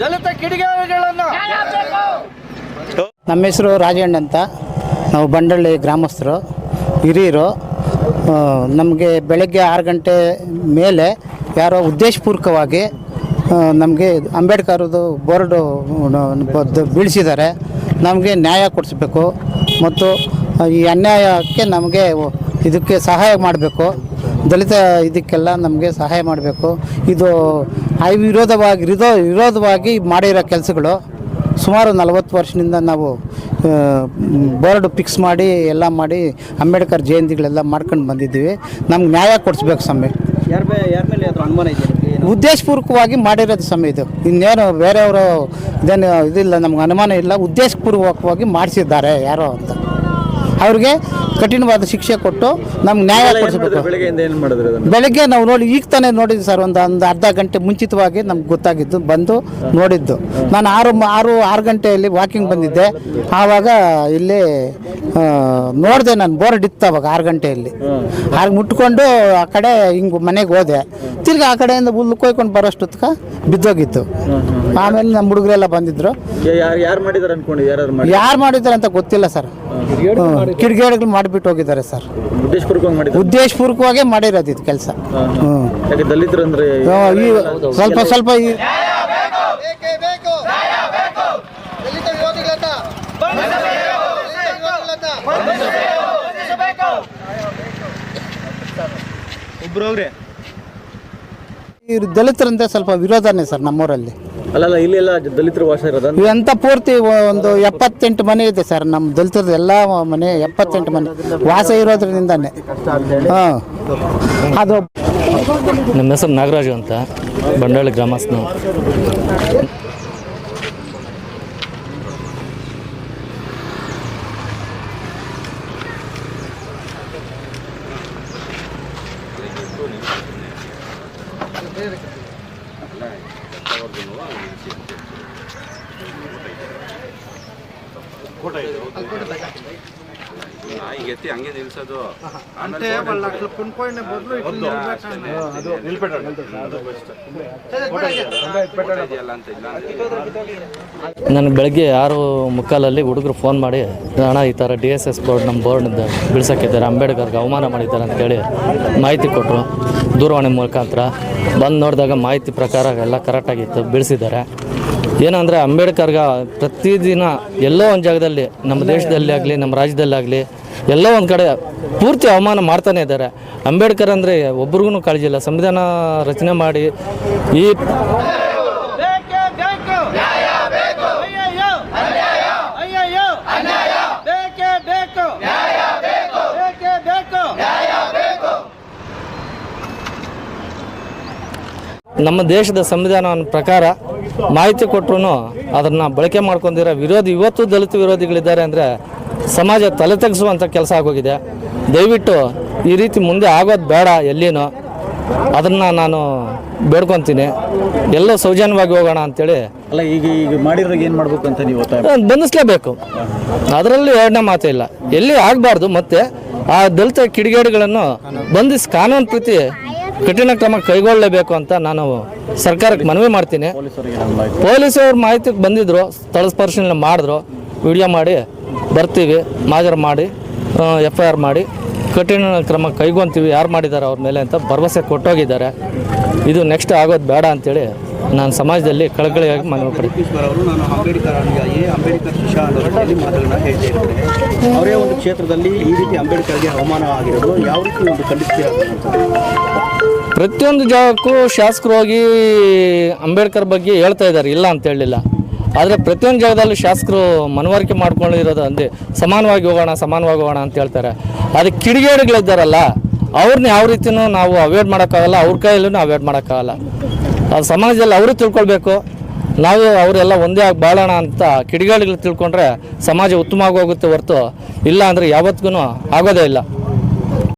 ದಲಿತ ಕಿಡಿಗೇಡಿಗಳನ್ನು. ನಮ್ಮ ಹೆಸರು ರಾಜಣ್ಣ ಅಂತ. ನಾವು ಬಂಡಳ್ಳಿ ಗ್ರಾಮಸ್ಥರು ಹಿರಿಯರು. ನಮಗೆ ಬೆಳಗ್ಗೆ ಆರು ಗಂಟೆ ಮೇಲೆ ಯಾರೋ ಉದ್ದೇಶಪೂರ್ವಕವಾಗಿ ನಮಗೆ ಅಂಬೇಡ್ಕರ್ದು ಬೋರ್ಡು ಬದ್ದು ಬೀಳಿಸಿದ್ದಾರೆ. ನಮಗೆ ನ್ಯಾಯ ಕೊಡಿಸ್ಬೇಕು. ಮತ್ತು ಈ ಅನ್ಯಾಯಕ್ಕೆ ನಮಗೆ ಇದಕ್ಕೆ ಸಹಾಯ ಮಾಡಬೇಕು. ದಲಿತ ಇದಕ್ಕೆಲ್ಲ ನಮಗೆ ಸಹಾಯ ಮಾಡಬೇಕು. ಇದು ಐ ವಿರೋಧವಾಗಿ ವಿರೋ ವಿರೋಧವಾಗಿ ಮಾಡಿರೋ ಕೆಲಸಗಳು ಸುಮಾರು ನಲವತ್ತು ವರ್ಷದಿಂದ ನಾವು ಬೋರ್ಡ್ ಫಿಕ್ಸ್ ಮಾಡಿ ಎಲ್ಲ ಮಾಡಿ ಅಂಬೇಡ್ಕರ್ ಜಯಂತಿಗಳೆಲ್ಲ ಮಾಡ್ಕೊಂಡು ಬಂದಿದ್ದೀವಿ. ನಮ್ಗೆ ನ್ಯಾಯ ಕೊಡಿಸ್ಬೇಕು ಸಮಯ ಉದ್ದೇಶಪೂರ್ವಕವಾಗಿ ಮಾಡಿರೋದು ಸಮಯ ಇದು. ಇನ್ನೇನು ಬೇರೆಯವರು ಇದೇನು ಇದಿಲ್ಲ ನಮ್ಗೆ ಅನುಮಾನ ಇಲ್ಲ. ಉದ್ದೇಶಪೂರ್ವಕವಾಗಿ ಮಾಡಿಸಿದ್ದಾರೆ ಯಾರೋ ಅಂತ. ಅವ್ರಿಗೆ ಕಠಿಣವಾದ ಶಿಕ್ಷೆ ಕೊಟ್ಟು ನಮ್ಗೆ ನ್ಯಾಯ ಕೊಡಿಸಬೇಕು. ಬೆಳಗ್ಗೆಯಿಂದ ಏನು ಮಾಡಿದ್ರು ಬೆಳಗ್ಗೆ ನಾವು ನೋಡಿ ಈಗ ತಾನೇ ನೋಡಿದ್ವಿ ಸರ್ ಒಂದು ಒಂದು ಅರ್ಧ ಗಂಟೆ ಮುಂಚಿತವಾಗಿ ನಮ್ಗೆ ಗೊತ್ತಾಗಿದ್ದು ಬಂದು ನೋಡಿದ್ದು. ನಾನು ಆರು ಮ- ಆರು ಆರು ಗಂಟೆಯಲ್ಲಿ ವಾಕಿಂಗ್ ಬಂದಿದ್ದೆ. ಆವಾಗ ಇಲ್ಲಿ ನೋಡಿದೆ ನಾನು ಬೋರ್ಡ್ ಇತ್ತು ಅವಾಗ ಆರು ಗಂಟೆಯಲ್ಲಿ. ಆಗ ಮುಟ್ಕೊಂಡು ಆ ಕಡೆ ಹಿಂಗೆ ಮನೆಗೆ ಹೋದೆ. ತಿರ್ಗಿ ಆ ಕಡೆಯಿಂದ ಹುಲ್ಲು ಕೊಯ್ಕೊಂಡು ಬರೋಷ್ಟೊತ್ಕ ಬಿದ್ದೋಗಿತ್ತು. ಆಮೇಲೆ ನಮ್ಮ ಹುಡುಗರೆಲ್ಲ ಬಂದಿದ್ರು. ಯಾರು ಯಾರು ಮಾಡಿದಾರೆ ಅನ್ಕೊಂಡು ಯಾರು ಮಾಡಿ ಯಾರು ಮಾಡಿದ್ದಾರೆ ಅಂತ ಗೊತ್ತಿಲ್ಲ ಸರ್. ಕಿಡಿಗೇಡಿಗಳು ಮಾಡಿಬಿಟ್ಟು ಹೋಗಿದ್ದಾರೆ ಸರ್. ಉದ್ದೇಶಪೂರ್ವಕವಾಗಿ ಮಾಡಿರೋದು ಇದು ಕೆಲಸ. ಹ್ಞೂ ಸ್ವಲ್ಪ ಸ್ವಲ್ಪ ಈ ಇವ್ರು ದಲಿತರಂತೆ ಸ್ವಲ್ಪ ವಿರೋಧನೇ ಸರ್ ನಮ್ಮೂರಲ್ಲಿ. ಅಲ್ಲಲ್ಲ ಇಲ್ಲಿ ಎಲ್ಲ ದಲಿತರು ವಾಸ ಇರೋದ? ಇವಂತ ಪೂರ್ತಿ ಒಂದು ಎಪ್ಪತ್ತೆಂಟು ಮನೆ ಇದೆ ಸರ್ ನಮ್ಮ ದಲಿತರದ್ದು ಎಲ್ಲ ಮನೆ ಎಪ್ಪತ್ತೆಂಟು ಮನೆ. ವಾಸ ಇರೋದ್ರಿಂದಾನೆ. ಹಾಂ. ಅದು ನಮ್ಮ ಹೆಸರು ನಾಗರಾಜು ಅಂತ ಬಂಡಾಳಿ ಗ್ರಾಮಸ್ಥನು. ಕೋಟ ಇದೆ ಈಗ ಎತ್ತಿ ಹಂಗೆ ನಿಲ್ಸೋದು అంటే వాళ్ళు అట్లా కొనుక్కోండి బదులు ఇట్లా ಇದೆಯಲ್ಲ ಅಂತ ಇಲ್ಲ ಅಂತ ನನಗೆ ಬೆಳಗ್ಗೆ ಆರು ಮುಕ್ಕಾಲಲ್ಲಿ ಹುಡುಗರು ಫೋನ್ ಮಾಡಿ ಅಣ್ಣ ಈ ಥರ ಡಿ ಎಸ್ ಎಸ್ ಬೋರ್ಡ್ ನಮ್ಮ ಬೋರ್ಡ್ ಬಿಡ್ಸಕ್ಕಿದ್ದಾರೆ ಅಂಬೇಡ್ಕರ್ಗೆ ಅವಮಾನ ಮಾಡಿದ್ದಾರೆ ಅಂತೇಳಿ ಮಾಹಿತಿ ಕೊಟ್ಟರು ದೂರವಾಣಿ ಮುಖಾಂತರ ಬಂದು ನೋಡಿದಾಗ ಮಾಹಿತಿ ಪ್ರಕಾರ ಎಲ್ಲ ಕರೆಕ್ಟಾಗಿತ್ತು ಬಿಡಿಸಿದ್ದಾರೆ ಏನಂದರೆ ಅಂಬೇಡ್ಕರ್ಗ ಪ್ರತಿದಿನ ಎಲ್ಲೋ ಒಂದು ಜಾಗದಲ್ಲಿ ನಮ್ಮ ದೇಶದಲ್ಲಿ ಆಗಲಿ ನಮ್ಮ ರಾಜ್ಯದಲ್ಲಿ ಆಗಲಿ ಎಲ್ಲೋ ಒಂದು ಕಡೆ ಪೂರ್ತಿ ಅವಮಾನ ಮಾಡ್ತಾನೆ ಇದ್ದಾರೆ. ಅಂಬೇಡ್ಕರ್ ಅಂದರೆ ಒಬ್ರಿಗೂ ಕಾಳಜಿ ಇಲ್ಲ. ಸಂವಿಧಾನ ರಚನೆ ಮಾಡಿ ಈ ನಮ್ಮ ದೇಶದ ಸಂವಿಧಾನ ಪ್ರಕಾರ ಮಾಹಿತಿ ಕೊಟ್ಟರು ಅದನ್ನು ಬಳಕೆ ಮಾಡ್ಕೊಂಡಿರೋ ವಿರೋಧಿ ಇವತ್ತು ದಲಿತ ವಿರೋಧಿಗಳಿದ್ದಾರೆ ಅಂದರೆ ಸಮಾಜ ತಲೆ ತಗ್ಗಿಸುವಂಥ ಕೆಲಸ ಆಗೋಗಿದೆ. ದಯವಿಟ್ಟು ಈ ರೀತಿ ಮುಂದೆ ಆಗೋದು ಬೇಡ ಎಲ್ಲಿನೋ. ಅದನ್ನು ನಾನು ಬೇಡ್ಕೊತೀನಿ. ಎಲ್ಲ ಸೌಜನ್ಯವಾಗಿ ಹೋಗೋಣ ಅಂತೇಳಿ. ಅಲ್ಲ ಈಗ ಈಗ ಮಾಡಿದ್ರೆ ಏನು ಮಾಡಬೇಕು ಅಂತ ನೀವು ಬಂಧಿಸ್ಲೇಬೇಕು. ಅದರಲ್ಲಿ ಎರಡನೇ ಮಾತೇ ಇಲ್ಲ. ಎಲ್ಲಿ ಆಗಬಾರ್ದು ಮತ್ತೆ ಆ ದಲಿತ ಕಿಡಿಗೇಡಿಗಳನ್ನು ಬಂಧಿಸಿ ಕಾನೂನು ಪ್ರತಿ ಕಠಿಣ ಕ್ರಮ ಕೈಗೊಳ್ಳಲೇಬೇಕು ಅಂತ ನಾನು ಸರ್ಕಾರಕ್ಕೆ ಮನವಿ ಮಾಡ್ತೀನಿ. ಪೊಲೀಸರು ಮಾಹಿತಿ ಬಂದಿದ್ರು, ಸ್ಥಳ ಸ್ಪರ್ಶನೆ ಮಾಡಿದ್ರು. ವಿಡಿಯೋ ಮಾಡಿ, ಬರ್ತೀವಿ, ಮಾಜರ್ ಮಾಡಿ ಎಫ್ ಐ ಆರ್ ಮಾಡಿ, ಕಠಿಣ ಕ್ರಮ ಕೈಗೊಂತೀವಿ, ಯಾರು ಮಾಡಿದ್ದಾರೆ ಅವ್ರ ಮೇಲೆ ಅಂತ ಭರವಸೆ ಕೊಟ್ಟೋಗಿದ್ದಾರೆ. ಇದು ನೆಕ್ಸ್ಟ್ ಆಗೋದು ಬೇಡ ಅಂತೇಳಿ ನಾನು ಸಮಾಜದಲ್ಲಿ ಕಳಕಳಿಯಾಗಿ ಮನವಿ ಈಶ್ವರ್ ಅವರು ಒಂದು ಕ್ಷೇತ್ರದಲ್ಲಿ ಈ ರೀತಿ ಅಂಬೇಡ್ಕರ್ಗೆ ಅವಮಾನ ಆಗಿರೋದು ಯಾವ ರೀತಿ ಒಂದು ಖಂಡಿಸ್ತೀರಾ ಪ್ರತಿಯೊಂದು ಜಾಗಕ್ಕೂ ಶಾಸಕರು ಹೋಗಿ ಅಂಬೇಡ್ಕರ್ ಬಗ್ಗೆ ಹೇಳ್ತಾ ಇದ್ದಾರೆ, ಇಲ್ಲ ಅಂತ ಹೇಳಲಿಲ್ಲ. ಆದರೆ ಪ್ರತಿಯೊಂದು ಜಾಗದಲ್ಲಿ ಶಾಸಕರು ಮನವರಿಕೆ ಮಾಡ್ಕೊಂಡಿರೋದು ಅಂದೆ, ಸಮಾನವಾಗಿ ಹೋಗೋಣ ಸಮಾನವಾಗಿ ಹೋಗೋಣ ಅಂತ ಹೇಳ್ತಾರೆ. ಅದಕ್ಕೆ ಕಿಡಿಗೇಡುಗಳಿದ್ದಾರಲ್ಲ ಅವ್ರನ್ನ ಯಾವ ರೀತಿಯೂ ನಾವು ಅವಾಯ್ಡ್ ಮಾಡೋಕ್ಕಾಗಲ್ಲ, ಅವ್ರ ಕೈಯಲ್ಲೂ ಅವಾಯ್ಡ್ ಮಾಡೋಕ್ಕಾಗಲ್ಲ. ಅದು ಸಮಾಜದಲ್ಲಿ ಅವರು ತಿಳ್ಕೊಳ್ಬೇಕು, ನಾವು ಅವರೆಲ್ಲ ಒಂದೇ ಆಗಿ ಬಾಳೋಣ ಅಂತ ಕಿಡಿಗೇಡುಗಳು ತಿಳ್ಕೊಂಡ್ರೆ ಸಮಾಜ ಉತ್ತಮವಾಗಿ ಹೋಗುತ್ತೆ ಹೊರತು, ಇಲ್ಲ ಅಂದರೆ ಯಾವತ್ತಿಗೂ ಆಗೋದೇ ಇಲ್ಲ.